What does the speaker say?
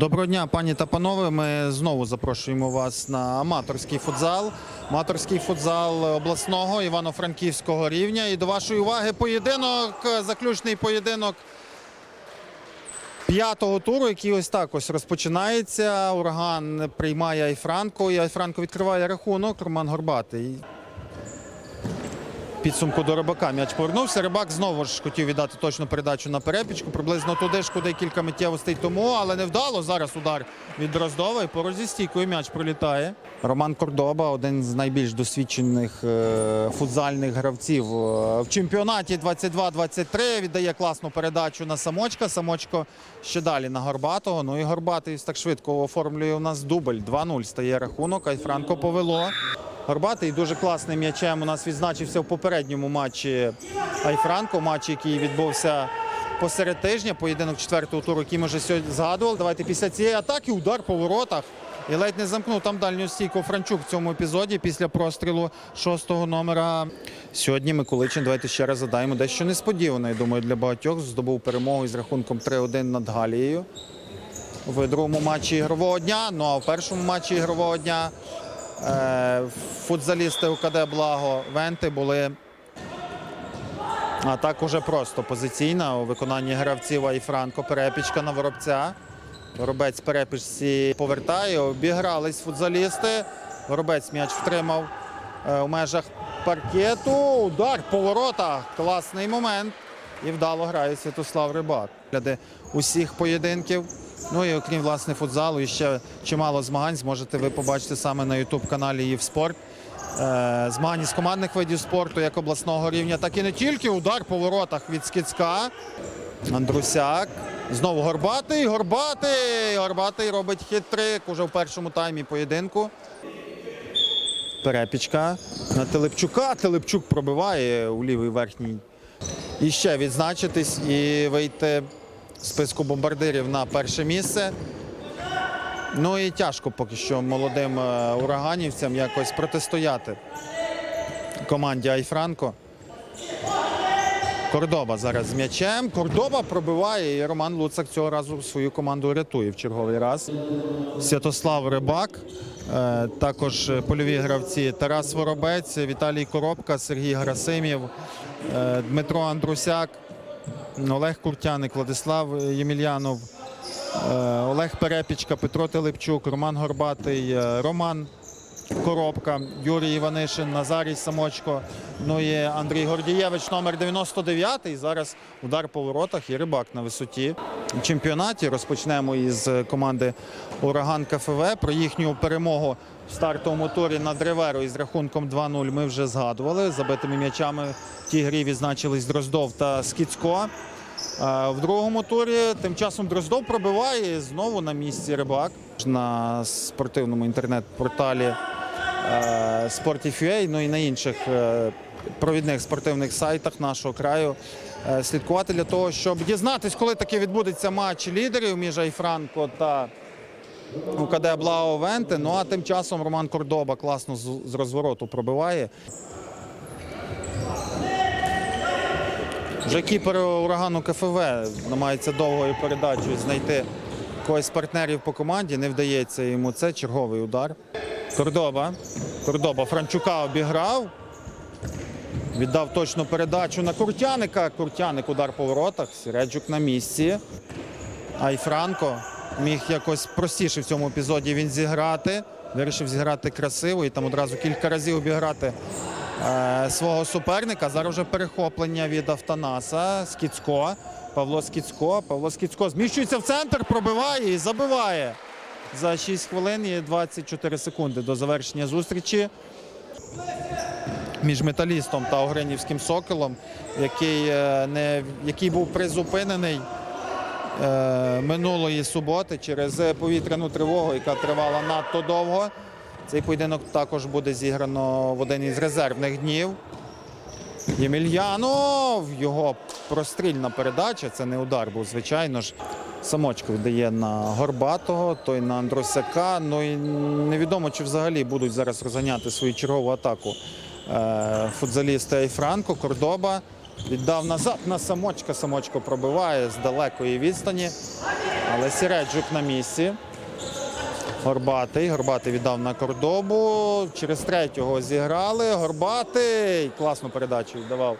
Доброго дня, пані та панове. Ми знову запрошуємо вас на аматорський футзал. Аматорський футзал обласного івано-франківського рівня. І до вашої уваги поєдинок, заключний поєдинок п'ятого туру, який ось так ось розпочинається. Ураган приймає Айфранко. І Айфранко відкриває рахунок. Роман Горбатий. Підсумку до рибака м'яч повернувся. Рибак знову ж хотів віддати точну передачу на перепічку. Приблизно туди ж, куди кілька миттєвостей тому, але не вдало. Зараз удар від Дроздова і поруч зі стійкою м'яч пролітає. Роман Кордоба, один з найбільш досвідчених е, футзальних гравців е, в чемпіонаті 22-23. Віддає класну передачу на самочка. Самочко ще далі на Горбатого. Ну і Горбатий так швидко оформлює у нас дубль. 2-0 стає рахунок. Айфранко повело. Горбатий дуже класним м'ячем у нас відзначився в попередньому матчі Айфранко, матч, який відбувся посеред тижня, поєдинок четвертого туру, який ми вже сьогодні згадували. Давайте після цієї атаки удар по воротах. І ледь не замкнув там дальню стійку Франчук в цьому епізоді після прострілу шостого номера. Сьогодні Миколичин, давайте ще раз задаємо дещо несподіване. Я думаю, для багатьох здобув перемогу із рахунком 3-1 над Галією в другому матчі ігрового дня. Ну а в першому матчі ігрового дня футзалісти УКД Благо Венти були. А так уже просто позиційна у виконанні гравців Айфранко. Перепічка на воробця. Воробець перепічці повертає. Обігрались футзалісти. Воробець м'яч втримав е, у межах паркету. Удар по воротах. Класний момент. І вдало грає Святослав Рибак. Гляди усіх поєдинків. Ну і окрім власне футзалу, і ще чимало змагань зможете ви побачити саме на Ютуб-каналі «Євспорт». Е, Змагання з командних видів спорту як обласного рівня, так і не тільки. Удар по воротах від Скіцька. Андрусяк. Знову Горбатий. Горбатий. Горбатий робить хит-трик уже в першому таймі поєдинку. Перепічка на Телепчука. Телепчук пробиває у лівий верхній. І ще відзначитись і вийти списку бомбардирів на перше місце. Ну і тяжко поки що молодим е, ураганівцям якось протистояти команді Айфранко. Кордоба зараз з м'ячем. Кордоба пробиває і Роман Луцак цього разу свою команду рятує в черговий раз. Святослав Рибак, е, також польові гравці Тарас Воробець, Віталій Коробка, Сергій Грасимів, е, Дмитро Андрусяк, Олег Куртяник, Владислав Ємельянов, е, Олег Перепічка, Петро Телепчук, Роман Горбатий, е, Роман Коробка, Юрій Іванишин, Назарій Самочко. Ну і Андрій Гордієвич, номер 99. Зараз удар по воротах і рибак на висоті. В чемпіонаті розпочнемо із команди Ураган КФВ. Про їхню перемогу в стартовому турі над Риверо із рахунком 2-0 ми вже згадували. Забитими м'ячами в тій грі відзначились Дроздов та Скіцько. В другому турі тим часом Дроздов пробиває знову на місці рибак на спортивному інтернет-порталі е, Sportif.ua, ну і на інших е, провідних спортивних сайтах нашого краю. е, Слідкувати для того, щоб дізнатись, коли таки відбудеться матч лідерів між Айфранко та УКД Благо Венти. Ну а тим часом Роман Кордоба класно з розвороту пробиває. Вже кіпер урагану КФВ намагається довгою передачею знайти когось з партнерів по команді. Не вдається йому це. Черговий удар. Кордоба. Кордоба Франчука обіграв. Віддав точну передачу на Куртяника. Куртяник удар по воротах. Сіреджук на місці. Айфранко міг якось простіше в цьому епізоді він зіграти. Вирішив зіграти красиво і там одразу кілька разів обіграти е, свого суперника. Зараз вже перехоплення від Автонаса. Скіцько. Павло Скіцько. Павло Скіцько зміщується в центр, пробиває і забиває за 6 хвилин і 24 секунди до завершення зустрічі між металістом та Огринівським соколом, який, е, не, який був призупинений е, минулої суботи через повітряну тривогу, яка тривала надто довго. Цей поєдинок також буде зіграно в один із резервних днів. Ємельянов, його прострільна передача, це не удар був, звичайно ж. Самочко віддає на Горбатого, той на Андросяка. Ну і невідомо, чи взагалі будуть зараз розганяти свою чергову атаку е, футзалісти Айфранко, Кордоба. Віддав назад на самочка. Самочко пробиває з далекої відстані. Але Сіреджук на місці. Горбатий. Горбатий віддав на кордобу. Через третього зіграли. Горбатий. Класну передачу віддавав